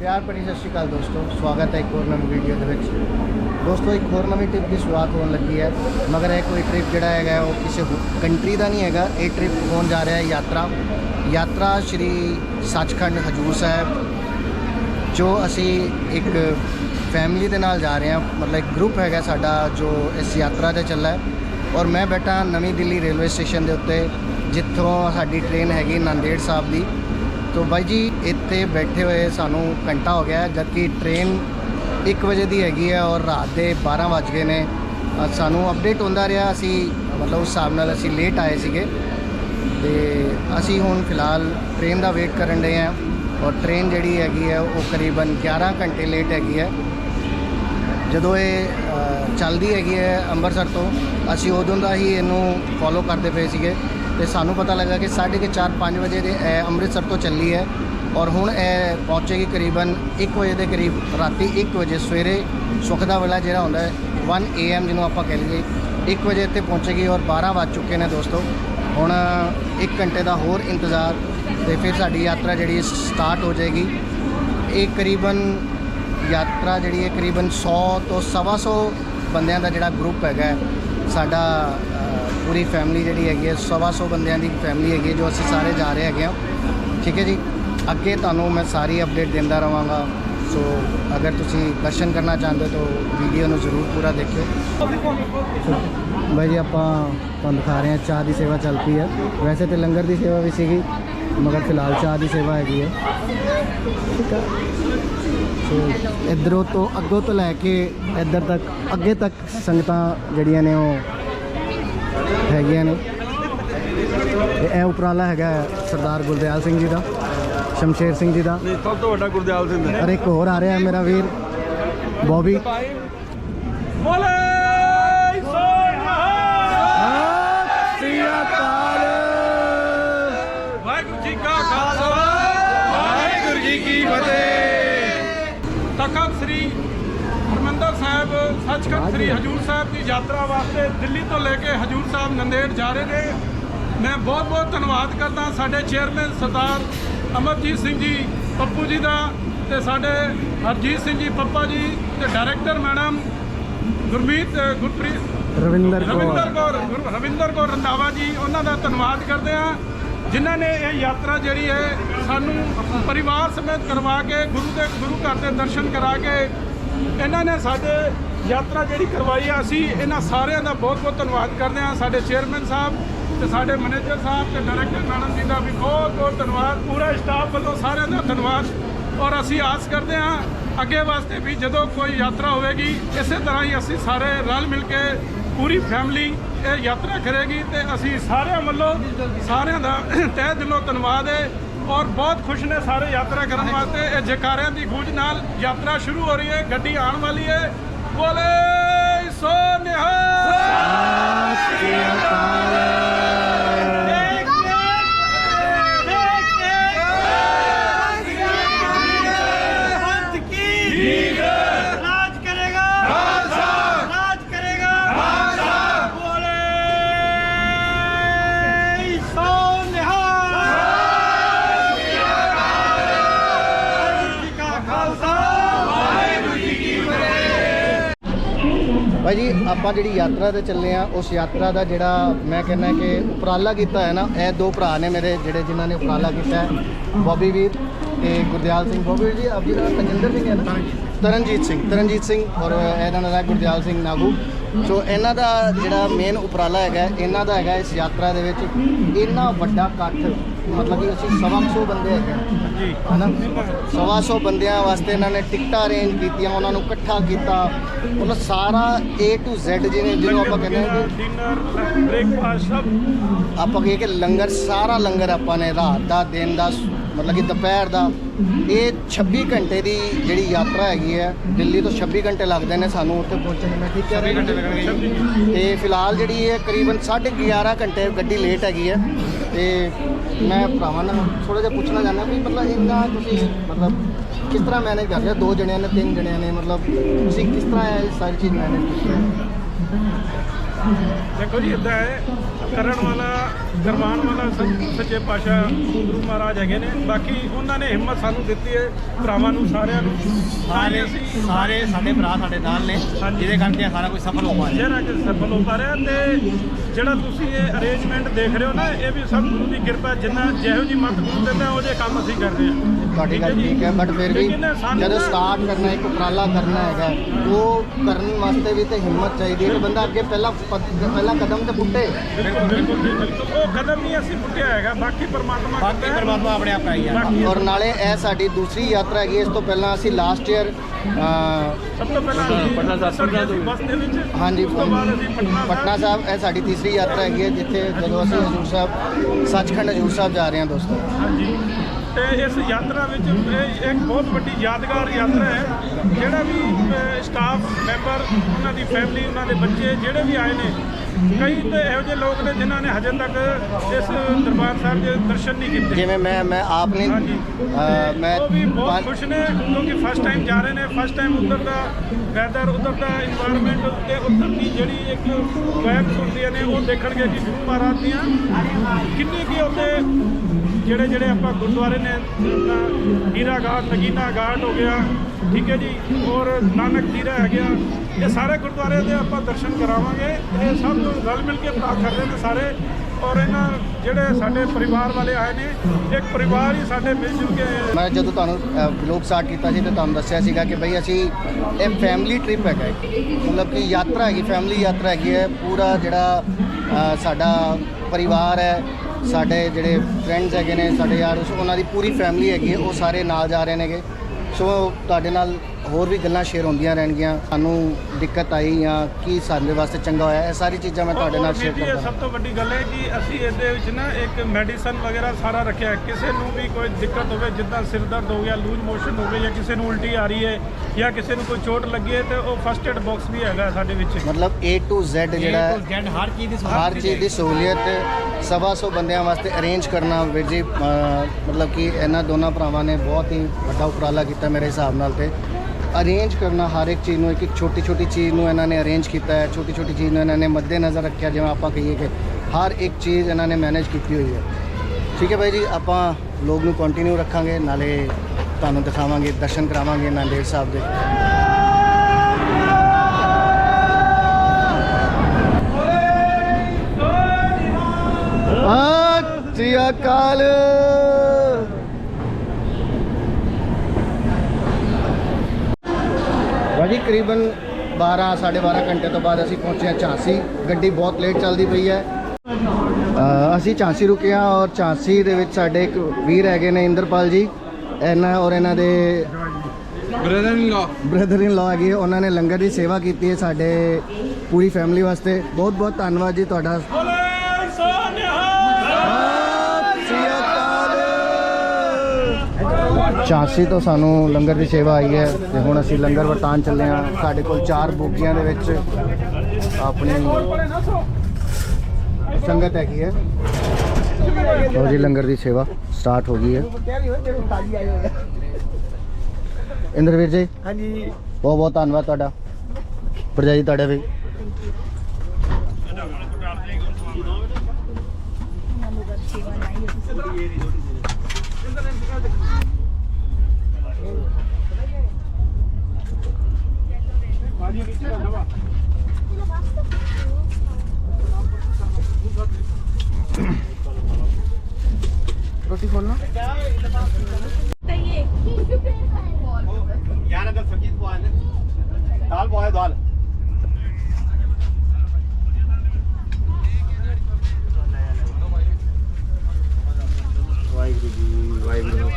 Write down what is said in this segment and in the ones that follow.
ਪਿਆਰ ਭਰੀ ਸਤਿ ਸ਼੍ਰੀ ਅਕਾਲ ਦੋਸਤੋ, ਸਵਾਗਤ ਹੈ ਇੱਕ ਹੋਰ ਨਵੀਂ ਵੀਡੀਓ ਦੇ ਵਿੱਚ। ਦੋਸਤੋ, ਇੱਕ ਹੋਰ ਨਵੀਂ ਟ੍ਰਿਪ ਦੀ ਸ਼ੁਰੂਆਤ ਹੋਣ ਲੱਗੀ ਹੈ, ਮਗਰ ਇਹ ਕੋਈ ਟ੍ਰਿਪ ਜਿਹੜਾ ਹੈਗਾ ਉਹ ਕਿਸੇ ਕੰਟਰੀ ਦਾ ਨਹੀਂ ਹੈਗਾ। ਇਹ ਟ੍ਰਿਪ ਹੋਣ ਜਾ ਰਿਹਾ ਹੈ ਯਾਤਰਾ। ਯਾਤਰਾ ਸ਼੍ਰੀ ਸੱਚਖੰਡ ਹਜੂਰ ਸਾਹਿਬ, ਜੋ ਅਸੀਂ ਇੱਕ ਫੈਮਿਲੀ ਦੇ ਨਾਲ ਜਾ ਰਹੇ ਹਾਂ। ਮਤਲਬ ਇੱਕ ਗਰੁੱਪ ਹੈਗਾ ਸਾਡਾ, ਜੋ ਇਸ ਯਾਤਰਾ ਤੇ ਚੱਲਾ ਹੈ। ਔਰ ਮੈਂ ਬੈਠਾ ਨਵੀਂ ਦਿੱਲੀ ਰੇਲਵੇ ਸਟੇਸ਼ਨ ਦੇ ਉੱਤੇ, ਜਿੱਥੋਂ ਸਾਡੀ ਟ੍ਰੇਨ ਹੈਗੀ ਨਾਂਦੇੜ ਸਾਹਿਬ ਦੀ। ਤੋ ਬਾਈ ਜੀ, ਇੱਥੇ ਬੈਠੇ ਹੋਏ ਸਾਨੂੰ ਘੰਟਾ ਹੋ ਗਿਆ ਜਦਕਿ ਟ੍ਰੇਨ 1 ਵਜੇ ਦੀ ਹੈਗੀ ਹੈ ਔਰ ਰਾਤ ਦੇ 12 ਵੱਜ ਗਏ ਨੇ। ਸਾਨੂੰ ਅਪਡੇਟ ਹੁੰਦਾ ਰਿਹਾ, ਅਸੀਂ ਮਤਲਬ ਉਸ ਹਿਸਾਬ ਨਾਲ ਅਸੀਂ ਲੇਟ ਆਏ ਸੀਗੇ। ਤੇ ਅਸੀਂ ਹੁਣ ਫਿਲਹਾਲ ਟ੍ਰੇਨ ਦਾ ਵੇਟ ਕਰਨ ਰਹੇ ਹਾਂ ਔਰ ਟ੍ਰੇਨ ਜਿਹੜੀ ਹੈਗੀ ਹੈ, ਉਹ ਕਰੀਬਨ 11 ਘੰਟੇ ਲੇਟ ਹੈਗੀ ਹੈ। ਜਦੋਂ ਇਹ ਚੱਲਦੀ ਹੈਗੀ ਹੈ ਅੰਮ੍ਰਿਤਸਰ ਤੋਂ, ਅਸੀਂ ਉਦੋਂ ਦਾ ਹੀ ਇਹਨੂੰ ਫੋਲੋ ਕਰਦੇ ਪਏ ਸੀਗੇ। ਤੇ ਸਾਨੂੰ ਪਤਾ ਲੱਗਾ ਕਿ 4:30 5 ਵਜੇ ਦੇ ਇਹ ਅੰਮ੍ਰਿਤਸਰ ਤੋਂ ਚੱਲੀ ਹੈ ਔਰ ਹੁਣ ਇਹ ਪਹੁੰਚੇਗੀ ਕਰੀਬਨ 1 ਵਜੇ ਦੇ ਕਰੀਬ, ਰਾਤੀ 1 ਵਜੇ ਸਵੇਰੇ ਸੁੱਖ ਦਾ ਵੇਲਾ ਜਿਹੜਾ ਹੁੰਦਾ ਹੈ 1 AM ਜਿਹਨੂੰ ਆਪਾਂ ਕਹਿ ਲਈਏ 1 ਵਜੇ ਇੱਥੇ ਪਹੁੰਚੇਗੀ ਔਰ 12 ਵੱਜ ਚੁੱਕੇ ਨੇ ਦੋਸਤੋ। ਹੁਣ 1 ਘੰਟੇ ਦਾ ਹੋਰ ਇੰਤਜ਼ਾਰ ਤੇ ਫਿਰ ਸਾਡੀ ਯਾਤਰਾ ਜਿਹੜੀ ਸਟਾਰਟ ਹੋ ਜਾਏਗੀ। ਇਹ ਕਰੀਬਨ ਯਾਤਰਾ ਜਿਹੜੀ ਹੈ ਕਰੀਬਨ 100 ਤੋਂ ਸਵਾ ਸੌ ਬੰਦਿਆਂ ਦਾ ਜਿਹੜਾ ਗਰੁੱਪ ਹੈਗਾ ਸਾਡਾ ਪੂਰੀ ਫੈਮਿਲੀ ਜਿਹੜੀ ਹੈਗੀ ਹੈ, ਸਵਾ ਸੌ ਬੰਦਿਆਂ ਦੀ ਫੈਮਿਲੀ ਹੈਗੀ ਹੈ, ਜੋ ਅਸੀਂ ਸਾਰੇ ਜਾ ਰਹੇ ਹੈਗੇ ਹਾਂ। ਠੀਕ ਹੈ ਜੀ? ਅੱਗੇ ਤੁਹਾਨੂੰ ਮੈਂ ਸਾਰੀ ਅਪਡੇਟ ਦਿੰਦਾ ਰਵਾਂਗਾ ਸੋ ਅਗਰ ਤੁਸੀਂ ਦਰਸ਼ਨ ਕਰਨਾ ਚਾਹੁੰਦੇ ਹੋ, ਤਾਂ ਵੀਡੀਓ ਨੂੰ ਜ਼ਰੂਰ ਪੂਰਾ ਦੇਖਿਓ। ਬਾਈ ਜੀ, ਆਪਾਂ ਤੁਹਾਨੂੰ ਦਿਖਾ ਰਹੇ ਹਾਂ, ਚਾਹ ਦੀ ਸੇਵਾ ਚੱਲ ਪਈ ਹੈ। ਵੈਸੇ ਤੇ ਲੰਗਰ ਦੀ ਸੇਵਾ ਵੀ ਸੀਗੀ, ਮਗਰ ਫਿਲਹਾਲ ਚਾਹ ਦੀ ਸੇਵਾ ਹੈਗੀ ਹੈ। ਠੀਕ ਹੈ? ਸੋ ਇਧਰੋਂ ਤੋਂ ਅੱਗੋਂ ਤੋਂ ਲੈ ਕੇ ਇੱਧਰ ਤੱਕ, ਅੱਗੇ ਤੱਕ ਸੰਗਤਾਂ ਜਿਹੜੀਆਂ ਨੇ ਉਹ ਹੈਗੀਆਂ ਨੇ। ਇਹ ਉਪਰਾਲਾ ਹੈਗਾ ਸਰਦਾਰ ਗੁਰਦਿਆਲ ਸਿੰਘ ਜੀ ਦਾ ਸ਼ਮਸ਼ੇਰ ਸਿੰਘ ਜੀ ਦਾ। ਨਹੀਂ ਸਭ ਤੋਂ ਵੱਡਾ ਗੁਰਦਿਆਲ ਸਿੰਘ ਹੈ। ਔਰ ਇੱਕ ਹੋਰ ਆ ਰਿਹਾ ਮੇਰਾ ਵੀਰ ਬੋਬੀ। ਬੋਲੇ ਸ੍ਰੀ ਅਕਾਲ। ਵਾਹਿਗੁਰੂ ਜੀ ਕਾ ਖਾਲਸਾ ਵਾਹਿਗੁਰੂ ਜੀ ਕੀ ਫਤਿਹ। ਤਖਤ ਸ੍ਰੀ ਸਾਹਿਬ ਸੱਚਖੰਡ ਸ੍ਰੀ ਹਜੂਰ ਸਾਹਿਬ ਦੀ ਯਾਤਰਾ ਵਾਸਤੇ ਦਿੱਲੀ ਤੋਂ ਲੈ ਕੇ ਹਜੂਰ ਸਾਹਿਬ ਨੰਦੇੜ ਜਾ ਰਹੇ ਨੇ। ਮੈਂ ਬਹੁਤ ਬਹੁਤ ਧੰਨਵਾਦ ਕਰਦਾ ਸਾਡੇ ਚੇਅਰਮੈਨ ਸਰਦਾਰ ਅਮਰਜੀਤ ਸਿੰਘ ਜੀ ਪੱਪੂ ਜੀ ਦਾ ਤੇ ਸਾਡੇ ਹਰਜੀਤ ਸਿੰਘ ਜੀ ਪੱਪਾ ਜੀ ਤੇ ਡਾਇਰੈਕਟਰ ਮੈਡਮ ਗੁਰਮੀਤ ਗੁਰਪ੍ਰੀਤ ਰਵਿੰਦਰ ਕੌਰ। ਰਵਿੰਦਰ ਕੌਰ ਰੰਧਾਵਾ ਜੀ ਉਹਨਾਂ ਦਾ ਧੰਨਵਾਦ ਕਰਦੇ ਆ ਜਿਨ੍ਹਾਂ ਨੇ ਇਹ ਯਾਤਰਾ ਜਿਹੜੀ ਹੈ ਸਾਨੂੰ ਪਰਿਵਾਰ ਸਮੇਤ ਕਰਵਾ ਕੇ ਗੁਰੂ ਦੇ ਗੁਰੂ ਘਰ ਦੇ ਦਰਸ਼ਨ ਕਰਾ ਕੇ ਇਹਨਾਂ ਨੇ ਸਾਡੇ ਯਾਤਰਾ ਜਿਹੜੀ ਕਰਵਾਈ ਆ, ਅਸੀਂ ਇਹਨਾਂ ਸਾਰਿਆਂ ਦਾ ਬਹੁਤ ਬਹੁਤ ਧੰਨਵਾਦ ਕਰਦੇ ਹਾਂ। ਸਾਡੇ ਚੇਅਰਮੈਨ ਸਾਹਿਬ ਤੇ ਸਾਡੇ ਮੈਨੇਜਰ ਸਾਹਿਬ ਤੇ ਡਾਇਰੈਕਟਰ ਮੈਡਮ ਜੀ ਦਾ ਵੀ ਬਹੁਤ ਬਹੁਤ ਧੰਨਵਾਦ। ਪੂਰਾ ਸਟਾਫ ਵੱਲੋਂ ਸਾਰਿਆਂ ਦਾ ਧੰਨਵਾਦ। ਔਰ ਅਸੀਂ ਆਸ ਕਰਦੇ ਹਾਂ ਅੱਗੇ ਵਾਸਤੇ ਵੀ ਜਦੋਂ ਕੋਈ ਯਾਤਰਾ ਹੋਵੇਗੀ, ਇਸੇ ਤਰ੍ਹਾਂ ਹੀ ਅਸੀਂ ਸਾਰੇ ਰਲ ਮਿਲ ਕੇ ਪੂਰੀ ਫੈਮਿਲੀ ਇਹ ਯਾਤਰਾ ਕਰੇਗੀ ਤੇ ਅਸੀਂ ਸਾਰਿਆਂ ਵੱਲੋਂ ਸਾਰਿਆਂ ਦਾ ਤਹਿ ਦਿਲੋਂ ਧੰਨਵਾਦ ਹੈ। ਔਰ ਬਹੁਤ ਖੁਸ਼ ਨੇ ਸਾਰੇ ਯਾਤਰਾ ਕਰਨ ਵਾਸਤੇ। ਇਹ ਜੈਕਾਰਿਆਂ ਦੀ ਗੂੰਜ ਨਾਲ ਯਾਤਰਾ ਸ਼ੁਰੂ ਹੋ ਰਹੀ ਹੈ। ਗੱਡੀ ਆਉਣ ਵਾਲੀ ਹੈ। ਬੋਲੇ ਸੋ राज ਆਪਾਂ ਜਿਹੜੀ ਯਾਤਰਾ ਤੇ ਚੱਲੇ ਆ, ਉਸ ਯਾਤਰਾ ਦਾ ਜਿਹੜਾ ਮੈਂ ਕਹਿੰਦਾ ਕਿ ਉਪਰਾਲਾ ਕੀਤਾ ਹੈ ਨਾ, ਇਹ ਦੋ ਭਰਾ ਨੇ ਮੇਰੇ ਜਿਹੜੇ ਜਿਨ੍ਹਾਂ ਨੇ ਉਪਰਾਲਾ ਕੀਤਾ ਹੈ। ਬੋਬੀ ਵੀਰ ਤੇ ਗੁਰਦਿਆਲ ਸਿੰਘ। ਬੋਬੀ ਵੀਰ ਜੀ, ਆਪ ਜੀ ਦਾ ਤਜਿੰਦਰ ਸਿੰਘ ਹੈ ਨਾ? ਤਰਨਜੀਤ ਸਿੰਘ ਤਰਨਜੀਤ ਸਿੰਘ ਔਰ ਇਹਦਾ ਨਾਮ ਹੈ ਗੁਰਦਿਆਲ ਸਿੰਘ ਨਾਗੂ। ਸੋ ਇਹਨਾਂ ਦਾ ਜਿਹੜਾ ਮੇਨ ਉਪਰਾਲਾ ਹੈਗਾ, ਇਹਨਾਂ ਦਾ ਹੈਗਾ ਇਸ ਯਾਤਰਾ ਦੇ ਵਿੱਚ ਇੰਨਾ ਵੱਡਾ ਇਕੱਠ ਮਤਲਬ ਕਿ ਅਸੀਂ ਸਵਾ ਕੁ ਸੌ ਬੰਦੇ ਹੈਗੇ ਹਾਂ। ਜੀ। ਹਨਾ? ਸਵਾ ਸੌ ਬੰਦਿਆਂ ਵਾਸਤੇ ਇਹਨਾਂ ਨੇ ਟਿਕਟਾਂ ਅਰੇਂਜ ਕੀਤੀਆਂ ਉਹਨਾਂ ਨੂੰ ਇਕੱਠਾ ਕੀਤਾ। ਮਤਲਬ ਸਾਰਾ A to Z ਜਿਹਨੇ ਜਿਹਨੂੰ ਆਪਾਂ ਕਹਿੰਦੇ ਹਾਂ ਕਿ ਡਿਨਰ ਬ੍ਰੇਕਫਾਸਟ ਸਭ। ਆਪਾਂ ਕਹੀਏ ਕਿ ਲੰਗਰ ਸਾਰਾ ਲੰਗਰ ਆਪਾਂ ਨੇ ਰਾਤ ਦਾ ਦਿਨ ਦਾ ਮਤਲਬ ਕਿ ਦੁਪਹਿਰ ਦਾ ਇਹ 26 ਘੰਟੇ ਦੀ ਜਿਹੜੀ ਯਾਤਰਾ ਹੈਗੀ ਹੈ ਦਿੱਲੀ ਤੋਂ 26 ਘੰਟੇ ਲੱਗਦੇ ਨੇ ਸਾਨੂੰ ਉੱਥੇ ਪਹੁੰਚਣ ਨੂੰ। ਠੀਕ ਜੀ? ਤੇ ਫਿਲਹਾਲ ਜਿਹੜੀ ਇਹ ਕਰੀਬਨ 11.5 ਘੰਟੇ ਗੱਡੀ ਲੇਟ ਹੈਗੀ ਹੈ। ਤੇ ਮੈਂ ਭਰਾਵਾਂ ਨਾਲ ਥੋੜਾ ਜਿਹਾ ਪੁੱਛਣਾ ਚਾਹੁੰਦਾ ਵੀ ਮਤਲਬ ਇੰਨਾ ਤੁਸੀਂ ਮਤਲਬ ਕਿਸ ਤਰ੍ਹਾਂ ਮੈਨੇਜ ਕਰ ਰਹੇ ਹੋ? ਦੋ ਜਣਿਆਂ ਨੇ ਤਿੰਨ ਜਣਿਆਂ ਨੇ ਮਤਲਬ ਤੁਸੀਂ ਕਿਸ ਤਰ੍ਹਾਂ ਇਹ ਸਾਰੀ ਚੀਜ਼ ਮੈਨੇਜ ਕੀਤੀ ਹੈ? ਦੇਖੋ ਜੀ ਇਦਾਂ ਹੈ ਕਰਨ ਵਾਲਾ ਕਰਵਾਉਣ ਵਾਲਾ ਸੱਚੇ ਪਾਤਸ਼ਾਹ ਗੁਰੂ ਮਹਾਰਾਜ ਹੈਗੇ ਨੇ। ਬਾਕੀ ਉਹਨਾਂ ਨੇ ਹਿੰਮਤ ਸਾਨੂੰ ਦਿੱਤੀ ਹੈ ਭਰਾਵਾਂ ਨੂੰ ਸਾਰਿਆਂ ਨੂੰ। ਸਾਰੇ ਸਾਰੇ ਸਾਡੇ ਭਰਾ ਸਾਡੇ ਨਾਲ ਨੇ। ਜਿਹਦੇ ਕਰਕੇ ਸਾਰਾ ਕੁਝ ਸਫਲ ਹੋ ਪਾਇਆ ਜਿਹੜਾ ਕਿ ਸਫਲ ਹੋ ਪਾ ਰਿਹਾ ਤੇ ਜਿਹੜਾ ਤੁਸੀਂ ਇਹ ਅਰੇਂਜਮੈਂਟ ਦੇਖ ਰਹੇ ਹੋ ਨਾ ਇਹ ਵੀ ਸਭ ਗੁਰੂ ਦੀ ਕਿਰਪਾ। ਜਿੰਨਾ ਜਿਹੋ ਜੀ ਮਤ ਗੁਰੂ ਦਿੰਦਾ ਉਹ ਜੇ ਕੰਮ ਅਸੀਂ ਕਰ ਰਹੇ ਹਾਂ। ਤੁਹਾਡੀ ਗੱਲ ਠੀਕ ਹੈ ਬਟ ਫਿਰ ਵੀ ਜਦੋਂ ਸਟਾਰਟ ਕਰਨਾ ਇੱਕ ਉਪਰਾਲਾ ਕਰਨਾ ਹੈਗਾ ਉਹ ਕਰਨ ਵਾਸਤੇ ਵੀ ਤੇ ਹਿੰਮਤ ਚਾਹੀਦੀ ਹੈ ਕਿ ਬੰਦਾ ਅੱਗੇ ਪਹਿਲਾ ਪਹਿਲਾ ਕਦਮ ਤੇ ਪੁੱਟੇ। ਬਿਲਕੁਲ ਬਿਲਕੁਲ ਉਹ ਕਦਮ ਨਹੀਂ ਅਸੀਂ ਪੁੱਟਿਆ ਹੈਗਾ ਬਾਕੀ ਪਰਮਾਤਮਾ ਬਾਕੀ ਕਰਦਾ ਹੈ। ਪਰਮਾਤਮਾ ਆਪਣੇ ਆਪ ਕਰਾਈ ਜਾਂਦਾ ਬਾਕੀ ਔਰ ਨਾਲੇ ਇਹ ਸਾਡੀ ਦੂਸਰੀ ਯਾਤਰਾ ਹੈਗੀ ਹੈ। ਇਸ ਤੋਂ ਪਹਿਲਾਂ ਅਸੀਂ ਲਾਸਟ ਈਅਰ ਸਭ ਤੋਂ ਪਹਿਲਾਂ ਅਸੀਂ ਪਟਨਾ ਸਾਹਿਬ ਪਟਨਾ ਸੀ ਬੱਸ ਦੇ ਵਿੱਚ ਹਾਂਜੀ ਉਸ ਤੋਂ ਬਾਅਦ ਅਸੀਂ ਪਟਨਾ ਪਟਨਾ ਸਾਹਿਬ ਇਹ ਸਾਡੀ ਤੀਸਰੀ ਯਾਤਰਾ ਹੈਗੀ ਹੈ ਜਿੱਥੇ ਜਦੋਂ ਅਸੀਂ ਹਜੂਰ ਸਾਹਿਬ ਸੱਚਖੰਡ ਹਜੂਰ ਸਾਹਿਬ ਜਾ ਰਹੇ ਹਾਂ ਦੋਸਤੋ ਹਾਂਜੀ ਤੇ ਇਸ ਯਾਤਰਾ ਵਿੱਚ ਇਹ ਇੱਕ ਬਹੁਤ ਵੱਡੀ ਯਾਦਗਾਰ ਯਾਤਰਾ ਹੈ ਜਿਹੜਾ ਵੀ ਸਟਾਫ ਮੈਂਬਰ ਉਹਨਾਂ ਦੀ ਫੈਮਿਲੀ ਉਹਨਾਂ ਦੇ ਬੱਚੇ ਜਿਹੜੇ ਵੀ ਆਏ ਨੇ ਕਈ ਤੇ ਇਹੋ ਜਿਹੇ ਲੋਕ ਨੇ ਜਿਨ੍ਹਾਂ ਨੇ ਹਜੇ ਤੱਕ ਇਸ ਦਰਬਾਰ ਸਾਹਿਬ ਦੇ ਦਰਸ਼ਨ ਨਹੀਂ ਕੀਤੇ। ਜਿਵੇਂ ਮੈਂ ਮੈਂ ਆਪ ਨੇ ਹਾਂਜੀ। ਮੈਂ ਉਹ ਵੀ ਬਹੁਤ ਪੰਜ- ਖੁਸ਼ ਨੇ ਕਿਉਂਕਿ ਫਸਟ ਟਾਈਮ ਜਾ ਰਹੇ ਨੇ ਫਸਟ ਟਾਈਮ ਉੱਧਰ ਦਾ ਵੈਦਰ ਉੱਧਰ ਦਾ ਇਨਵਾਇਰਨਮੈਂਟ ਤੇ ਉੱਧਰ ਦੀ ਜਿਹੜੀ ਇੱਕ ਵਾਈਬਸ ਹੁੰਦੀਆਂ ਨੇ, ਉਹ ਦੇਖਣਗੇ ਕਿ ਗੁਰੂ ਮਹਾਰਾਜ ਦੀਆਂ। ਕਿੰਨੇ ਕੀ ਉੱਥੇ ਜਿਹੜੇ ਜਿਹੜੇ ਆਪਾਂ ਗੁਰਦੁਆਰੇ ਨੇ ਹੀਰਾ ਘਾਟ, ਨਗੀਨਾ ਘਾਟ ਹੋ ਗਿਆ, ਠੀਕ ਹੈ ਜੀ, ਔਰ ਨਾਨਕ ਜੀਰਾ ਹੈ ਗਿਆ ਇਹ ਸਾਰੇ ਗੁਰਦੁਆਰੇ ਦੇ ਆਪਾਂ ਦਰਸ਼ਨ ਕਰਾਵਾਂਗੇ। ਇਹ ਸਭ ਨੂੰ ਰਲ ਮਿਲ ਕੇ ਪ੍ਰਾਪਤ ਕਰਦੇ ਨੇ ਸਾਰੇ। ਔਰ ਇਹਨਾਂ ਜਿਹੜੇ ਸਾਡੇ ਪਰਿਵਾਰ ਵਾਲੇ ਆਏ ਨੇ, ਇੱਕ ਪਰਿਵਾਰ ਹੀ ਸਾਡੇ ਮਿਲ ਜੁਲ ਕੇ ਮੈਂ ਜਦੋਂ ਤੁਹਾਨੂੰ ਵਲੋਗ ਸਟਾਰਟ ਕੀਤਾ ਸੀ ਤੇ ਤੁਹਾਨੂੰ ਦੱਸਿਆ ਸੀਗਾ ਕਿ ਭਈ ਅਸੀਂ, ਇਹ ਫੈਮਿਲੀ ਟ੍ਰਿਪ ਹੈਗਾ ਮਤਲਬ ਕਿ ਯਾਤਰਾ ਹੈਗੀ ਫੈਮਿਲੀ ਯਾਤਰਾ ਹੈਗੀ ਹੈ। ਪੂਰਾ ਜਿਹੜਾ ਸਾਡਾ ਪਰਿਵਾਰ ਹੈ, ਸਾਡੇ ਜਿਹੜੇ ਫਰੈਂਡਸ ਹੈਗੇ ਨੇ, ਸਾਡੇ ਯਾਰ ਉਹਨਾਂ ਦੀ ਪੂਰੀ ਫੈਮਿਲੀ ਹੈਗੀ ਹੈ, ਉਹ ਸਾਰੇ ਨਾਲ ਜਾ ਰਹੇ ਨੇਗੇ। ਸੋ ਤੁਹਾਡੇ ਨਾਲ ਹੋਰ ਵੀ ਗੱਲਾਂ ਸ਼ੇਅਰ ਹੁੰਦੀਆਂ ਰਹਿਣਗੀਆਂ ਸਾਨੂੰ ਦਿੱਕਤ ਆਈ ਜਾਂ ਕੀ ਸਾਡੇ ਵਾਸਤੇ ਚੰਗਾ ਹੋਇਆ ਇਹ ਸਾਰੀ ਚੀਜ਼ਾਂ ਮੈਂ ਤੁਹਾਡੇ ਨਾਲ ਸ਼ੇਅਰ ਕਰਦਾ ਸਭ ਤੋਂ ਵੱਡੀ ਗੱਲ ਹੈ ਕਿ ਅਸੀਂ ਇਹਦੇ ਵਿੱਚ ਨਾ ਇੱਕ ਮੈਡੀਸਨ ਵਗੈਰਾ ਸਾਰਾ ਰੱਖਿਆ ਹੈ। ਕਿਸੇ ਨੂੰ ਵੀ ਕੋਈ ਦਿੱਕਤ ਹੋਵੇ ਜਿੱਦਾਂ ਸਿਰ ਦਰਦ ਹੋ ਗਿਆ ਲੂਜ਼ ਮੋਸ਼ਨ ਹੋ ਗਏ ਜਾਂ ਕਿਸੇ ਨੂੰ ਉਲਟੀ ਆ ਰਹੀ ਹੈ ਜਾਂ ਕਿਸੇ ਨੂੰ ਕੋਈ ਚੋਟ ਲੱਗੀ ਹੈ ਤੇ ਉਹ ਫਸਟ ਏਡ ਬਾਕਸ ਵੀ ਹੈਗਾ ਸਾਡੇ ਵਿੱਚ। ਮਤਲਬ A to Z ਜਿਹੜਾ ਹੈ ਜੈਡ ਹਰ ਚੀਜ਼ ਦੀ ਹਰ ਚੀਜ਼ ਦੀ ਸਹੂਲੀਅਤ ਸਵਾ ਸੌ ਬੰਦਿਆਂ ਵਾਸਤੇ ਅਰੇਂਜ ਕਰਨਾ ਵੀਰ ਜੀ ਮਤਲਬ ਕਿ ਇਹਨਾਂ ਦੋਨਾਂ ਭਰਾਵਾਂ ਨੇ ਬਹੁਤ ਹੀ ਵੱਡਾ ਉਪਰਾਲਾ ਕੀਤਾ ਮੇਰੇ ਹਿਸਾਬ ਨਾਲ ਤੇ। ਅਰੇਂਜ ਕਰਨਾ ਹਰ ਇੱਕ ਚੀਜ਼ ਨੂੰ, ਇੱਕ ਇੱਕ ਛੋਟੀ ਛੋਟੀ ਚੀਜ਼ ਨੂੰ ਇਹਨਾਂ ਨੇ ਅਰੇਂਜ ਕੀਤਾ ਹੈ, ਛੋਟੀ ਛੋਟੀ ਚੀਜ਼ ਨੂੰ ਇਹਨਾਂ ਨੇ ਮੱਦੇ ਨਜ਼ਰ ਰੱਖਿਆ, ਜਿਵੇਂ ਆਪਾਂ ਕਹੀਏ ਕਿ ਹਰ ਇੱਕ ਚੀਜ਼ ਇਹਨਾਂ ਨੇ ਮੈਨੇਜ ਕੀਤੀ ਹੋਈ ਹੈ। ਠੀਕ ਹੈ ਭਾਈ ਜੀ, ਆਪਾਂ ਲੋਕ ਨੂੰ ਕੰਟੀਨਿਊ ਰੱਖਾਂਗੇ, ਨਾਲੇ ਤੁਹਾਨੂੰ ਦਿਖਾਵਾਂਗੇ, ਦਰਸ਼ਨ ਕਰਾਵਾਂਗੇ ਨਾਂਦੇੜ ਸਾਹਿਬ ਦੇ। ਸਤਿ ਸ਼੍ਰੀ ਅਕਾਲ। ਭਾਜੀ ਕਰੀਬਨ 12 12.5 ਘੰਟੇ ਤੋਂ ਬਾਅਦ ਅਸੀਂ ਪਹੁੰਚੇ ਝਾਂਸੀ। ਗੱਡੀ ਬਹੁਤ ਲੇਟ ਚੱਲਦੀ ਪਈ ਹੈ। ਅਸੀਂ ਝਾਂਸੀ ਰੁਕੇ ਹਾਂ ਔਰ ਝਾਂਸੀ ਦੇ ਵਿੱਚ ਸਾਡੇ ਇੱਕ ਵੀਰ ਹੈਗੇ ਨੇ ਇੰਦਰਪਾਲ ਜੀ। ਇਹਨਾਂ ਔਰ ਇਹਨਾਂ ਦੇ ਬ੍ਰਦਰ ਇਨ ਲਾ ਬ੍ਰਦਰ ਇਨ ਲਾ ਹੈਗੇ ਉਹਨਾਂ ਨੇ ਲੰਗਰ ਦੀ ਸੇਵਾ ਕੀਤੀ ਹੈ ਸਾਡੇ ਪੂਰੀ ਫੈਮਿਲੀ ਵਾਸਤੇ। ਬਹੁਤ ਬਹੁਤ ਧੰਨਵਾਦ ਜੀ ਤੁਹਾਡਾ। ਝਾਂਸੀ ਤੋਂ ਸਾਨੂੰ ਲੰਗਰ ਦੀ ਸੇਵਾ ਆਈ ਹੈ ਤੇ ਹੁਣ ਅਸੀਂ ਲੰਗਰ ਵਰਤਾਨ ਚੱਲੇ ਹਾਂ। ਸਾਡੇ ਕੋਲ ਚਾਰ ਬੋਗੀਆਂ ਦੇ ਵਿੱਚ ਆਪਣੀ ਸੰਗਤ ਹੈਗੀ ਹੈ। ਲਓ ਜੀ ਲੰਗਰ ਦੀ ਸੇਵਾ ਸਟਾਰਟ ਹੋ ਗਈ ਹੈ। ਇੰਦਰਵੀਰ ਜੀ ਹਾਂਜੀ। ਬਹੁਤ ਬਹੁਤ ਧੰਨਵਾਦ ਤੁਹਾਡਾ। ਭਰਜਾਈ ਤੁਹਾਡਾ ਵੀ। ਰੋਟੀ ਖੋਲਣਾ ਯਾਰ ਅਦਰ ਸਬਜੀ ਪਵਾ ਲੈ ਦਾਲ ਪਵਾ ਦਾਲ ਵਾਹਿਗੁਰੂ ਜੀ ਵਾਹਿਗੁਰੂ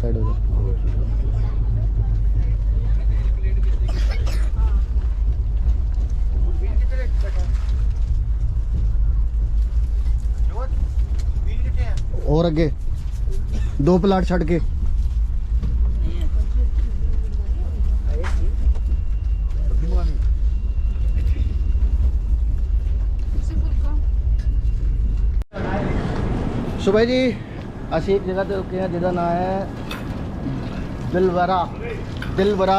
ਸਾਈਡ ਹੋ ਜਾ ਹੋਰ ਅੱਗੇ। ਦੋ ਪਲਾਟ ਛੱਡ ਕੇ। ਸੋ ਜੀ, ਅਸੀਂ ਇੱਕ ਜਗ੍ਹਾ ਤੇ ਰੁਕੇ ਹਾਂ ਜਿਹਦਾ ਨਾਮ ਹੈ ਦਿਲਵਰਾ। ਦਿਲਵਰਾ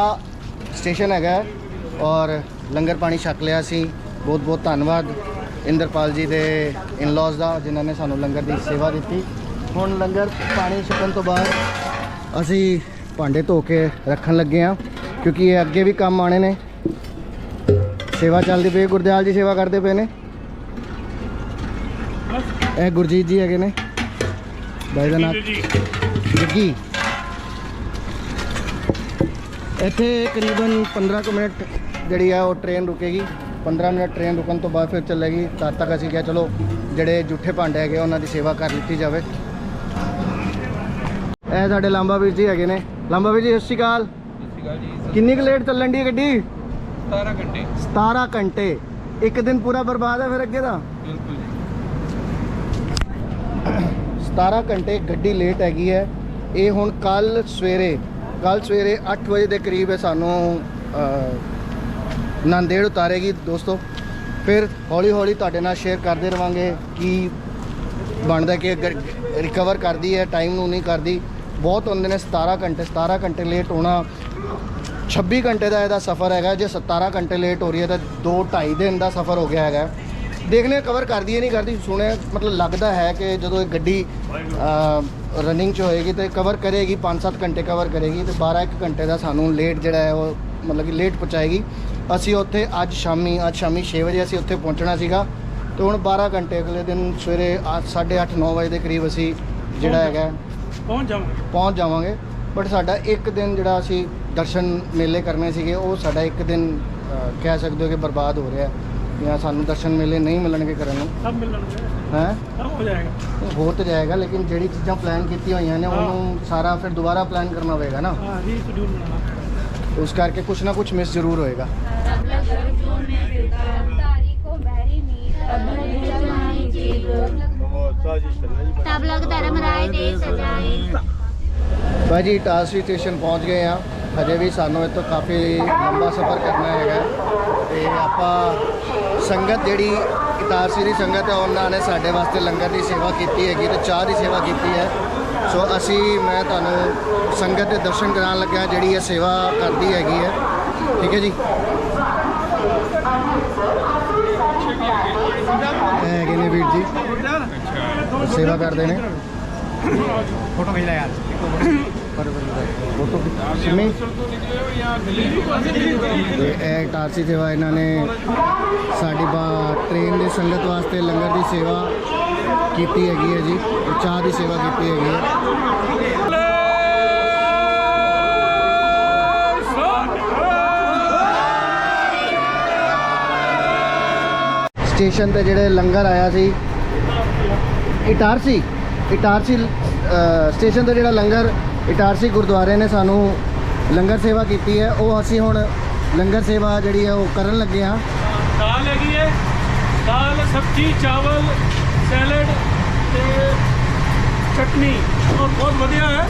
ਸਟੇਸ਼ਨ ਹੈਗਾ ਔਰ ਲੰਗਰ ਪਾਣੀ ਛਕ ਲਿਆ ਸੀ। ਬਹੁਤ ਬਹੁਤ ਧੰਨਵਾਦ ਇੰਦਰਪਾਲ ਜੀ ਦੇ ਇਨ-ਲॉज ਦਾ, ਜਿਨ੍ਹਾਂ ਨੇ ਸਾਨੂੰ ਲੰਗਰ ਦੀ ਸੇਵਾ ਦਿੱਤੀ। ਹੁਣ ਲੰਗਰ ਪਾਣੀ ਛਕਣ ਤੋਂ ਬਾਅਦ ਅਸੀਂ ਭਾਂਡੇ ਧੋ ਕੇ ਰੱਖਣ ਲੱਗੇ ਆ ਕਿਉਂਕਿ ਇਹ ਅੱਗੇ ਵੀ ਕੰਮ ਆਣੇ ਨੇ। ਸੇਵਾ ਚੱਲਦੀ ਪਈ। ਗੁਰਦਿਆਲ ਜੀ ਸੇਵਾ ਕਰਦੇ ਪਏ ਨੇ। ਇਹ ਗੁਰਜੀਤ ਜੀ ਹੈਗੇ ਨੇ। ਬਾਈ ਦਾ ਨਾਮ ਜੱਗੀ ਇੱਥੇ ਕਰੀਬਨ 15 ਕੁ ਮਿੰਟ ਜਿਹੜੀ ਆ ਉਹ ਟ੍ਰੇਨ ਰੁਕੇਗੀ। 15 ਮਿੰਟ ਟ੍ਰੇਨ ਰੁਕਣ ਤੋਂ ਬਾਅਦ ਫਿਰ ਚੱਲੇਗੀ। ਤਦ ਤੱਕ ਅਸੀਂ ਕਿਹਾ ਚਲੋ ਜਿਹੜੇ ਜੂਠੇ ਭਾਂਡੇ ਹੈਗੇ ਉਹਨਾਂ ਦੀ ਸੇਵਾ ਕਰ ਲਿੱਤੀ ਜਾਵੇ। ਇਹ ਸਾਡੇ ਲਾਂਬਾ ਵੀਰ ਜੀ ਹੈਗੇ ਨੇ। ਲਾਂਬਾ ਵੀਰ ਜੀ ਸਤਿ ਸ਼੍ਰੀ ਅਕਾਲ। ਕਿੰਨੀ ਕੁ ਲੇਟ ਚੱਲਣ ਦੀ ਗੱਡੀ? 17 ਘੰਟੇ। 17 ਘੰਟੇ। ਇੱਕ ਦਿਨ ਪੂਰਾ ਬਰਬਾਦ ਹੈ ਫਿਰ ਅੱਗੇ ਦਾ? ਬਿਲਕੁਲ 17 ਘੰਟੇ ਗੱਡੀ ਲੇਟ ਹੈਗੀ ਹੈ। ਇਹ ਹੁਣ ਕੱਲ ਸਵੇਰੇ ਕੱਲ ਸਵੇਰੇ 8 ਵਜੇ ਦੇ ਕਰੀਬ ਇਹ ਸਾਨੂੰ ਨਾਂਦੇੜ ਉਤਾਰੇਗੀ ਦੋਸਤੋ। ਫਿਰ ਹੌਲੀ ਹੌਲੀ ਤੁਹਾਡੇ ਨਾਲ ਸ਼ੇਅਰ ਕਰਦੇ ਰਵਾਂਗੇ ਕੀ ਬਣਦਾ ਕਿ ਰਿਕਵਰ ਕਰਦੀ ਹੈ ਟਾਈਮ ਨੂੰ ਨਹੀਂ ਕਰਦੀ। ਬਹੁਤ ਹੁੰਦੇ ਨੇ 17 ਘੰਟੇ 17 ਘੰਟੇ ਲੇਟ ਹੋਣਾ। 26 ਘੰਟੇ ਦਾ ਇਹਦਾ ਸਫ਼ਰ ਹੈਗਾ, ਜੇ 17 ਘੰਟੇ ਲੇਟ ਹੋ ਰਹੀ ਹੈ ਤਾਂ 2 2.5 ਦਿਨ ਦਾ ਸਫ਼ਰ ਹੋ ਗਿਆ ਹੈਗਾ। ਦੇਖਨੇ ਕਵਰ ਕਰਦੀ ਹੈ ਨਹੀਂ, ਕਰਦੀ, ਸੁਣਿਆ, ਮਤਲਬ ਲੱਗਦਾ ਹੈ ਕਿ ਜਦੋਂ ਇਹ ਗੱਡੀ ਰਨਿੰਗ 'ਚ ਹੋਏਗੀ ਤੇ ਕਵਰ ਕਰੇਗੀ 5-7 ਘੰਟੇ ਕਵਰ ਕਰੇਗੀ ਤੇ 12 1 ਘੰਟੇ ਦਾ ਸਾਨੂੰ ਲੇਟ ਜਿਹੜਾ ਹੈ ਉਹ ਮਤਲਬ ਕਿ ਲੇਟ ਪਹੁੰਚਾਏਗੀ। ਅਸੀਂ ਉੱਥੇ ਅੱਜ ਸ਼ਾਮੀ ਅੱਜ ਸ਼ਾਮੀ 6 ਵਜੇ ਅਸੀਂ ਉੱਥੇ ਪਹੁੰਚਣਾ ਸੀਗਾ ਤੇ ਹੁਣ 12 ਘੰਟੇ ਅਗਲੇ ਦਿਨ ਸਵੇਰੇ 8:30 9 ਵਜੇ ਦੇ ਕਰੀਬ ਅਸੀਂ ਜਿਹੜਾ ਹੈਗਾ ਪਹੁੰਚ ਜਾਵਾਂਗੇ। ਪਹੁੰਚ ਜਾਵਾਂਗੇ। ਬਟ ਸਾਡਾ ਇੱਕ ਦਿਨ ਜਿਹੜਾ ਅਸੀਂ ਦਰਸ਼ਨ ਮੇਲੇ ਕਰਨੇ ਸੀਗੇ ਉਹ ਸਾਡਾ ਇੱਕ ਦਿਨ ਕਹਿ ਸਕਦੇ ਹੋ ਕਿ ਬਰਬਾਦ ਹੋ ਰਿਹਾ। ਹੈ ਜਾਂ ਸਾਨੂੰ ਦਰਸ਼ਨ ਮੇਲੇ ਨਹੀਂ ਮਿਲਣਗੇ ਕਰਨ ਨੂੰ। ਸਭ ਮਿਲਣਗੇ। ਹੈ? ਸਭ ਹੋ ਜਾਏਗਾ। ਹੋ ਤਾਂ ਜਾਏਗਾ ਲੇਕਿਨ ਜਿਹੜੀ ਚੀਜ਼ਾਂ ਪਲਾਨ ਕੀਤੀਆਂ ਹੋਈਆਂ ਨੇ ਉਹਨੂੰ ਸਾਰਾ ਫਿਰ ਦੁਬਾਰਾ ਪਲਾਨ ਕਰਨਾ ਹੋਵੇਗਾ ਨਾ। ਹਾਂ ਰੀ ਸ਼ਡਿਊਲ ਬਣਾਉਣਾ ਉਸ ਕਰਕੇ ਕੁਝ ਨਾ ਕੁਝ ਮਿਸ ਜ਼ਰੂਰ ਹੋਏਗਾ। ਤਬ ਜੀ ਧਰਮ ਟਾਸੀ ਸਟੇਸ਼ਨ ਪਹੁੰਚ ਗਏ ਆ ਹਜੇ ਵੀ ਸਾਨੂੰ ਇੱਥੋਂ ਕਾਫੀ ਲੰਬਾ ਸਫ਼ਰ ਕਰਨਾ ਹੈਗਾ। ਤੇ ਆਪਾਂ ਸੰਗਤ ਜਿਹੜੀ ਇਤਾਰਸੀ ਦੀ ਸੰਗਤ ਹੈ, ਉਹਨਾਂ ਨੇ ਸਾਡੇ ਵਾਸਤੇ ਲੰਗਰ ਦੀ ਸੇਵਾ ਕੀਤੀ ਹੈਗੀ ਤੇ ਚਾਹ ਦੀ ਸੇਵਾ ਕੀਤੀ ਹੈ। ਸੋ ਅਸੀਂ, ਮੈਂ ਤੁਹਾਨੂੰ ਸੰਗਤ ਦੇ ਦਰਸ਼ਨ ਕਰਾਉਣ ਲੱਗਿਆ ਜਿਹੜੀ ਇਹ ਸੇਵਾ ਕਰਦੀ ਹੈਗੀ ਹੈ। ਠੀਕ ਹੈ ਜੀ? ਹੈ ਕਿਨੇ ਵੀਰ ਜੀ। ਸੇਵਾ ਕਰਦੇ ਨੇ। ਫੋਟੋ ਖਿੱਚ ਲੈ ਯਾਰ। ਇਹ ਟਾਰਸੀ ਸੇਵਾ ਇਹਨਾਂ ਨੇ ਸਾਡੀ ਬਾ ਟ੍ਰੇਨ ਦੇ ਸੰਗਤ ਵਾਸਤੇ ਲੰਗਰ ਦੀ ਸੇਵਾ ਕੀਤੀ ਹੈਗੀ ਹੈ ਜੀ। ਚਾਹ ਦੀ ਸੇਵਾ ਕੀਤੀ ਹੈਗੀ ਹੈ। ਸਟੇਸ਼ਨ ਤੇ ਜਿਹੜੇ ਲੰਗਰ ਆਇਆ ਸੀ ਇਟਾਰਸੀ ਇਟਾਰਸੀ ਸਟੇਸ਼ਨ ਤੇ ਜਿਹੜਾ ਲੰਗਰ ਇਟਾਰਸੀ ਗੁਰਦੁਆਰੇ ਨੇ ਸਾਨੂੰ ਲੰਗਰ ਸੇਵਾ ਕੀਤੀ ਹੈ ਉਹ ਅਸੀਂ ਹੁਣ ਲੰਗਰ ਸੇਵਾ ਜਿਹੜੀ ਹੈ ਉਹ ਕਰਨ ਲੱਗੇ ਹਾਂ। ਦਾਲ ਹੈਗੀ ਹੈ ਦਾਲ ਸਬਜ਼ੀ ਚਾਵਲ ਸੈਲਡ ਤੇ ਚਟਨੀ। ਔਰ ਬਹੁਤ ਵਧੀਆ ਹੈ।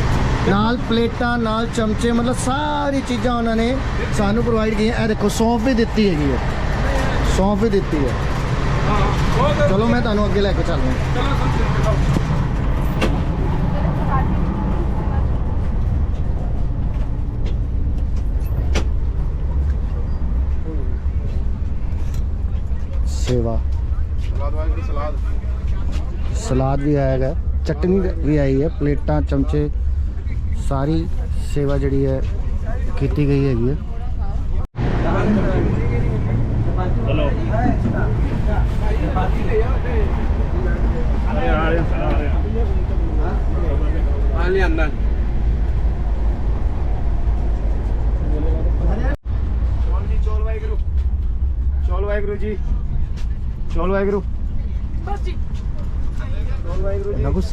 ਨਾਲ ਪਲੇਟਾਂ ਨਾਲ ਚਮਚੇ ਮਤਲਬ ਸਾਰੀ ਚੀਜ਼ਾਂ ਉਹਨਾਂ ਨੇ ਸਾਨੂੰ ਪ੍ਰੋਵਾਈਡ ਕੀਤੀਆਂ ਇਹ ਦੇਖੋ ਸੌਂਫ ਵੀ ਦਿੱਤੀ ਹੈਗੀ ਹੈ। ਸੌਂਫ ਵੀ ਦਿੱਤੀ ਹੈ। ਚਲੋ ਮੈਂ ਤੁਹਾਨੂੰ ਅੱਗੇ ਲੈ ਕੇ ਚੱਲਦਾ। ਸੇਵਾ। ਸਲਾਦ ਵੀ ਆਏਗਾ ਚਟਨੀ ਵੀ ਆਈ ਹੈ। ਪਲੇਟਾਂ, ਚਮਚੇ, ਸਾਰੀ ਸੇਵਾ ਜਿਹੜੀ ਹੈ ਕੀਤੀ ਗਈ ਹੈਗੀ ਹੈ। ਲਿਆਂਦਾ ਜੀ ਚੋਲ ਵਾਹਿਗੁਰੂ। ਜੀ। ਚੋਲ ਵਾਹਿਗੁਰੂ। ਬਸ ਜੀ। ਚੋਲ ਵਾਹਿਗੁਰੂ ਜੀ। ਨਾ ਕੁਛ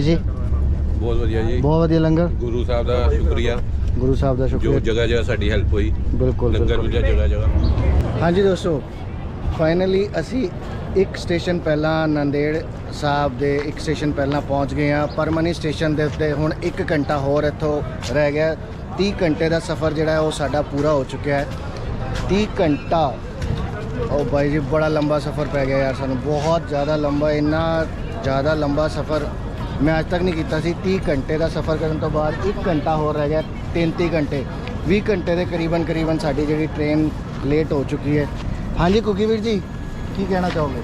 ਜੀ? ਬਹੁਤ ਵਧੀਆ ਜੀ। ਬਹੁਤ ਵਧੀਆ ਲੰਗਰ। ਗੁਰੂ ਸਾਹਿਬ ਦਾ ਸ਼ੁਕਰੀਆ। ਗੁਰੂ ਸਾਹਿਬ ਦਾ ਜੋ ਸ਼ੁਕਰੀਆ। ਜਗ੍ਹਾ ਜਗ੍ਹਾ ਸਾਡੀ ਹੈਲਪ ਹੋਈ ਬਿਲਕੁਲ ਲੰਗਰ ਬਿਲਕੁਲ। ਮਿਲਿਆ ਜਗ੍ਹਾ ਜਗ੍ਹਾ। ਹਾਂਜੀ ਦੋਸਤੋ ਫਾਈਨਲੀ ਅਸੀਂ ਇੱਕ ਸਟੇਸ਼ਨ ਪਹਿਲਾਂ ਨੰਦੇੜ ਸਾਹਿਬ ਦੇ ਇੱਕ ਸਟੇਸ਼ਨ ਪਹਿਲਾਂ ਪਹੁੰਚ ਗਏ ਹਾਂ। ਪਰਮਨੀ ਸਟੇਸ਼ਨ ਦੇ ਉੱਤੇ ਹੁਣ 1 ਘੰਟਾ ਹੋਰ ਇੱਥੋਂ ਰਹਿ ਗਿਆ। 30 ਘੰਟੇ ਦਾ ਸਫ਼ਰ ਜਿਹੜਾ ਹੈ ਉਹ ਸਾਡਾ ਪੂਰਾ ਹੋ ਚੁੱਕਿਆ ਹੈ। 30 ਘੰਟਾ। ਉਹ ਬਾਈ ਜੀ ਬੜਾ ਲੰਬਾ ਸਫ਼ਰ ਪੈ ਗਿਆ ਯਾਰ ਸਾਨੂੰ। ਬਹੁਤ ਜ਼ਿਆਦਾ ਲੰਬਾ ਇੰਨਾ ਜ਼ਿਆਦਾ ਲੰਬਾ ਸਫ਼ਰ ਮੈਂ ਅੱਜ ਤੱਕ ਨਹੀਂ ਕੀਤਾ ਸੀ। 30 ਘੰਟੇ ਦਾ ਸਫ਼ਰ ਕਰਨ ਤੋਂ ਬਾਅਦ 1 ਘੰਟਾ ਹੋਰ ਰਹਿ ਗਿਆ 33 ਘੰਟੇ। 20 ਘੰਟੇ ਦੇ ਕਰੀਬਨ ਕਰੀਬਨ ਸਾਡੀ ਜਿਹੜੀ ਟ੍ਰੇਨ ਲੇਟ ਹੋ ਚੁੱਕੀ ਹੈ। ਹਾਂਜੀ ਕੁਕੀ ਵੀਰ ਜੀ ਕੀ ਕਹਿਣਾ ਚਾਹੋਗੇ?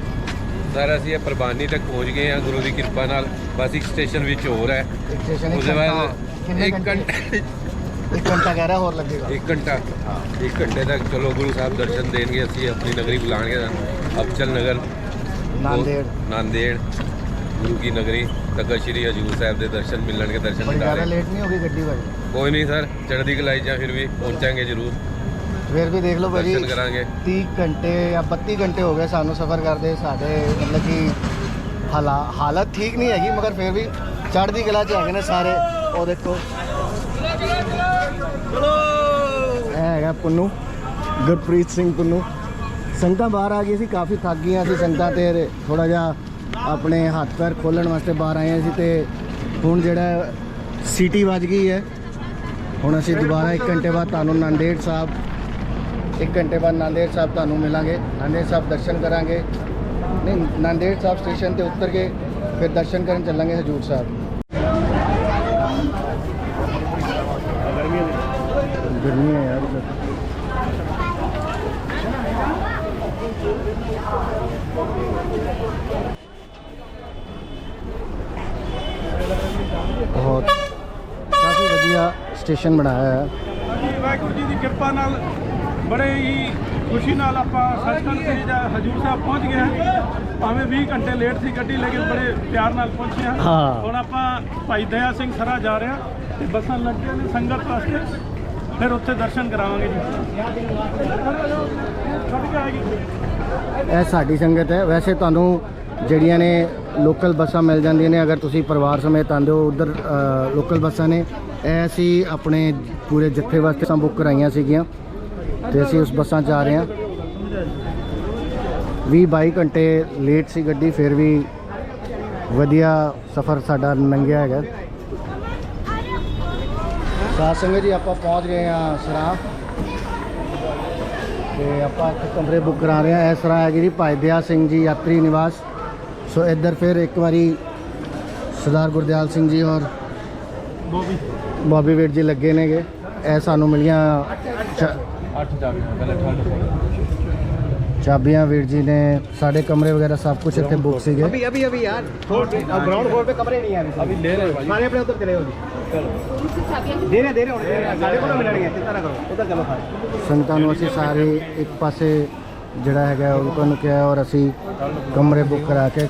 ਸਰ ਅਸੀਂ ਇਹ ਪ੍ਰਵਾਨੀ ਤੱਕ ਪਹੁੰਚ ਗਏ ਹਾਂ ਗੁਰੂ ਦੀ ਕਿਰਪਾ ਨਾਲ। ਬਸ ਇੱਕ ਸਟੇਸ਼ਨ ਵਿੱਚ ਹੋਰ ਹੈ। ਸਟੇਸ਼ਨ ਬਾਅਦ ਕਿੰਨੇ ਇੱਕ ਘੰਟੇ? ਇੱਕ ਘੰਟਾ ਕਹਿ ਰਿਹਾ ਹੋਰ ਲੱਗੇਗਾ। ਇੱਕ ਘੰਟਾ। ਇੱਕ ਘੰਟੇ ਤੱਕ ਚਲੋ ਗੁਰੂ ਸਾਹਿਬ ਦਰਸ਼ਨ ਦੇਣਗੇ ਅਸੀਂ ਆਪਣੀ ਨਗਰੀ ਬੁਲਾਣਗੇ। ਅਬਚਲ ਨਗਰ ਨਾਂਦੇੜ। ਨਾਂਦੇੜ ਗੁਰੂ ਕੀ ਨਗਰੀ। ਤਖਤ ਸ਼੍ਰੀ ਹਜੂਰ ਸਾਹਿਬ ਦੇ ਦਰਸ਼ਨ ਮਿਲਣਗੇ ਦਰਸ਼ਨ ਬੜੀ ਜ਼ਿਆਦਾ ਲੇਟ ਨਹੀਂ ਹੋ ਗਈ ਗੱਡੀ ਭਾਈ ਕੋਈ ਨਹੀਂ ਸਰ ਚੜ੍ਹਦੀ ਕਲਾਈ ਜਾਂ ਫਿਰ ਵੀ ਪਹੁੰਚਾਂਗੇ ਜ਼ਰੂਰ। ਫਿਰ ਵੀ ਦੇਖ ਲਓ ਭਾਜੀ ਦਰਸ਼ਨ ਕਰਾਂਗੇ। 30 ਘੰਟੇ ਜਾਂ 32 ਘੰਟੇ ਹੋ ਗਏ ਸਾਨੂੰ ਸਫ਼ਰ ਕਰਦੇ ਸਾਡੇ ਮਤਲਬ ਕਿ ਹਾਲਾ ਹਾਲਤ ਠੀਕ ਨਹੀਂ ਹੈਗੀ ਮਗਰ ਫਿਰ ਵੀ ਚੜ੍ਹਦੀ ਕਲਾ 'ਚ ਹੈਗੇ ਨੇ ਸਾਰੇ ਉਹ ਦੇਖੋ। ਇਹ ਹੈਗਾ ਪੁੰਨੂ ਗੁਰਪ੍ਰੀਤ ਸਿੰਘ ਪੁੰਨੂ। ਸੰਗਤਾਂ ਬਾਹਰ ਆ ਗਈ ਸੀ ਕਾਫੀ ਥੱਕ ਗਈਆਂ ਸੀ ਸੰਗਤਾਂ ਤੇ ਥੋੜਾ ਜਿਹਾ ਆਪਣੇ ਹੱਥ ਪੈਰ ਖੋਲਣ ਵਾਸਤੇ ਬਾਹਰ ਆਏ ਸੀ ਤੇ ਹੁਣ ਜਿਹੜਾ ਸਿਟੀ ਵੱਜ ਗਈ ਹੈ। ਹੁਣ ਅਸੀਂ ਦੁਬਾਰਾ 1 ਘੰਟੇ ਬਾਅਦ ਤੁਹਾਨੂੰ ਨਾਂਦੇੜ ਸਾਹਿਬ, ਇੱਕ ਘੰਟੇ ਬਾਅਦ ਨਾਂਦੇੜ ਸਾਹਿਬ ਤੁਹਾਨੂੰ ਮਿਲਾਂਗੇ। ਨਾਂਦੇੜ ਸਾਹਿਬ ਦਰਸ਼ਨ ਕਰਾਂਗੇ। ਨਹੀਂ, ਨਾਂਦੇੜ ਸਾਹਿਬ ਸਟੇਸ਼ਨ ਤੇ ਉਤਰ ਕੇ ਫਿਰ ਦਰਸ਼ਨ ਕਰਨ ਚੱਲਾਂਗੇ ਹਜੂਰ ਸਾਹਿਬ। ਗਰਮੀ ਹੈ ਯਾਰ ਇੱਧਰ। ਬਹੁਤ ਕਾਫੀ ਵਧੀਆ ਸਟੇਸ਼ਨ ਬਣਾਇਆ ਹੈ। ਵਾਹਿਗੁਰੂ ਜੀ ਦੀ ਕਿਰਪਾ ਨਾਲ ਬੜੇ ਹੀ ਖੁਸ਼ੀ ਨਾਲ ਆਪਾਂ ਸੱਚਖੰਡ ਸ੍ਰੀ ਜਾ- ਹਜੂਰ ਸਾਹਿਬ ਪਹੁੰਚ ਗਏ ਹਾਂ। ਭਾਵੇਂ 20 ਘੰਟੇ ਲੇਟ ਸੀ ਗੱਡੀ ਲੇਕਿਨ ਬੜੇ ਪਿਆਰ ਨਾਲ ਪਹੁੰਚੇ ਹਾਂ। ਹੁਣ ਆਪਾਂ ਭਾਈ ਦਇਆ ਸਿੰਘ ਸਰਾ ਜਾ ਰਹੇ ਹਾਂ ਤੇ ਬੱਸਾਂ ਲੱਗੀਆਂ ਨੇ ਸੰਗਤ ਵਾਸਤੇ। ਫਿਰ ਉੱਥੇ ਦਰਸ਼ਨ ਕਰਾਵਾਂਗੇ ਜੀ। ਇਹ ਸਾਡੀ ਸੰਗਤ ਹੈ। ਵੈਸੇ ਤੁਹਾਨੂੰ ਜਿਹੜੀਆਂ ਨੇ ਲੋਕਲ ਬੱਸਾਂ ਮਿਲ ਜਾਂਦੀਆਂ ਨੇ, ਅਗਰ ਤੁਸੀਂ ਪਰਿਵਾਰ ਸਮੇਤ ਆਉਂਦੇ ਹੋ, ਉਧਰ ਲੋਕਲ ਬੱਸਾਂ ਨੇ। ਇਹ ਅਸੀਂ ਆਪਣੇ ਪੂਰੇ ਜੱਥੇ ਵਾਸਤੇ ਸਾ ਬੁੱਕ ਕਰਾਈਆਂ ਸੀਗੀਆਂ ਤੇ ਅਸੀਂ ਉਸ ਬੱਸਾਂ 'ਚ ਆ ਰਹੇ ਹਾਂ। 20 22 ਘੰਟੇ ਲੇਟ ਸੀ ਗੱਡੀ, ਫਿਰ ਵੀ ਵਧੀਆ ਸਫ਼ਰ ਸਾਡਾ ਲੰਘਿਆ ਹੈਗਾ। ਸਾਧ ਸੰਗਤ ਜੀ, ਆਪਾਂ ਪਹੁੰਚ ਗਏ ਹਾਂ ਸਰਾਂ। ਤੇ ਆਪਾਂ ਇੱਥੇ ਕਮਰੇ ਬੁੱਕ ਕਰਾ ਰਹੇ ਹਾਂ। ਇਸ ਤਰ੍ਹਾਂ ਹੈਗੀ ਜੀ, ਭਾਈ ਦਿਆ ਸਿੰਘ ਜੀ, ਯਾਤਰੀ ਨਿਵਾਸ। ਸੋ ਇੱਧਰ ਫਿਰ ਇੱਕ ਵਾਰੀ ਸਰਦਾਰ ਗੁਰਦਿਆਲ ਸਿੰਘ ਜੀ ਔਰ ਬੋਬੀ। ਬੋਬੀ ਵੇਟ ਜੀ ਲੱਗੇ ਨੇਗੇ। ਇਹ ਸਾਨੂੰ ਮਿਲੀਆਂ ਚਾਬੀਆਂ ਪਹਿਲਾਂ ਵੀਰ ਜੀ ਨੇ ਸਾਡੇ ਕਮਰੇ ਵਗੈਰਾ ਸਭ ਕੁਝ ਇੱਥੇ ਬੁੱਕ ਸੀਗੇ। ਅਭੀ ਅਭੀ ਅਭੀ ਯਾਰ। ਗਰਾਊਂਡ ਫਲੋਰ ਤੇ ਕਮਰੇ ਨਹੀਂ ਆ ਅਭੀ। ਲੈ ਰਹੇ ਭਾਈ। ਸਾਰੇ ਆਪਣੇ ਉੱਧਰ ਚਲੇ ਹੋ ਜੀ। ਦੇ ਰਹੇ ਦੇ ਹੁਣ ਸਾਡੇ ਕੋਲ ਮਿਲਣਗੇ ਚਿੰਤਾ ਨਾ ਕਰੋ। ਉਧਰ ਚਲੋ ਸਾਰੇ। ਸੰਤਾਂ ਨੂੰ ਅਸੀਂ ਸਾਰੇ ਇੱਕ ਪਾਸੇ ਜਿਹੜਾ ਹੈਗਾ ਉਹਨਾਂ ਨੂੰ ਕਿਹਾ ਔਰ ਅਸੀਂ ਕਮਰੇ ਬੁੱਕ ਕਰਾ ਕੇ